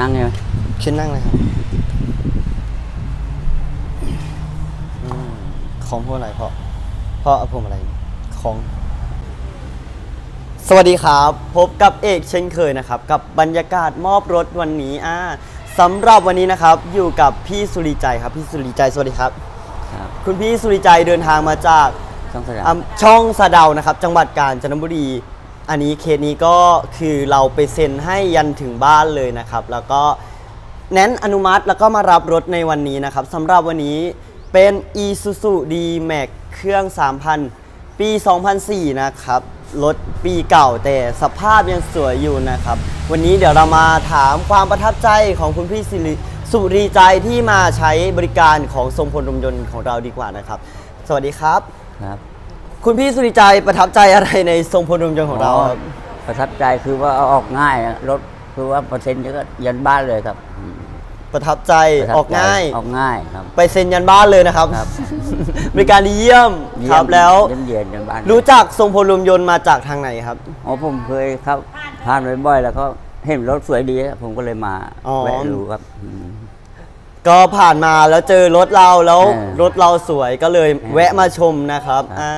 นั่งไงขึ้นนั่งเลยครับอืมของพวกอะไรพ่อพ่อเอาพวงอะไรของ สวัสดีครับ พบกับเอกเช่นเคยนะครับ กับบรรยากาศมอบรถวันนี้อ่าสำหรับวันนี้นะครับ อยู่กับพี่สุริใจครับ พี่สุริใจสวัสดีครับ ครับคุณพี่สุริใจเดินทางมาจากช่องสยามอำช่องสะเดานะครับ จังหวัดกาญจนบุรี อันนี้เคสนี้ก็คือเราไปเซ็นให้ยันถึงบ้านเลยนะครับ แล้วก็แน้นอนุมัติแล้วก็มารับรถในวันนี้นะครับสำหรับวันนี้เป็น Isuzu D-Max เครื่อง 3,000 ปี 2004 นะครับ รถปีเก่าแต่สภาพยังสวยอยู่นะครับ วันนี้เดี๋ยวเรามาถามความประทับใจของคุณพี่สิริสุรีใจที่มาใช้บริการของทรงพลรมยนต์ของเราดีกว่านะครับ สวัสดีครับครับ คุณพี่สุริใจประทับใจอะไรในทรงพลรมยนต์ของเราครับ ประทับใจคือว่าเอาออกง่ายอะรถคือว่าเปอร์เซ็นต์ก็ยันบ้านเลยครับอืมประทับใจประทับออกง่าย ออกง่ายครับ ไปเซ็นยันบ้านเลยนะครับ ครับ บริการดีเยี่ยมครับแล้วเยี่ยมเยียนยันบ้านรู้จักทรงพลรมยนต์มาจากทางไหนครับ อ๋อผมเคยครับผ่านบ่อยๆแล้วก็เห็นรถสวยดี ผมก็เลยมาอ๋อแวะดูครับอืม ก็ผ่านมาแล้วเจอรถเราแล้วเออรถเราสวยก็เลยเออแวะมาชมนะครับครับอ่า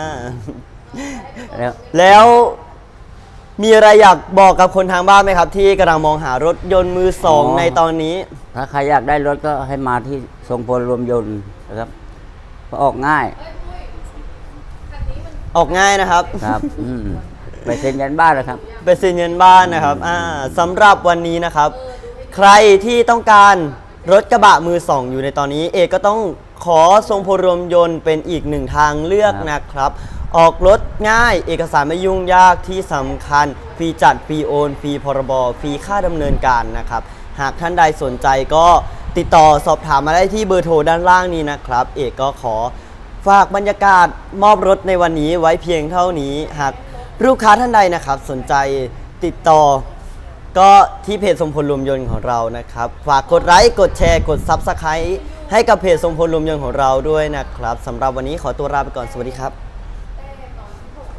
แล้ว แล้วมีอะไรอยากบอกกับคนทางบ้านไหมครับ ที่กำลังมองหารถยนต์มือสองในตอนนี้ ถ้าใครอยากได้รถก็ให้มาที่ทรงพลรวมยนต์นะครับเพราะออกง่ายออกง่ายนะครับ ครับ อืมไปเซ็นยันบ้านเลยครับไปเซ็นเงินบ้านนะครับ อ่าสำหรับวันนี้นะครับ ใครที่ต้องการ รถกระบะมือสองอยู่ในตอนนี้เอกก็ต้องขอทรงพลรมยนต์เป็นอีกหนึ่งทางเลือกนะครับ ออกรถง่ายเอกสารไม่ยุ่งยากที่สำคัญฟรีจัดฟรีโอนฟรีพรบฟรีค่าดำเนินการนะครับ หากท่านใดสนใจก็ติดต่อสอบถามมาได้ที่เบอร์โทรด้านล่างนี้นะครับ เอกก็ขอฝากบรรยากาศมอบรถในวันนี้ไว้เพียงเท่านี้ หากลูกค้าท่านใดนะครับ สนใจติดต่อ ก็ที่เพจสมพลรวมยนต์ของเรานะครับ ฝากกดไลค์กดแชร์กดซับสไครต์ให้กับเพจสมพลรวมยนต์ของเราด้วยนะครับสำหรับวันนี้ขอตัวลาไปก่อนสวัสดีครับ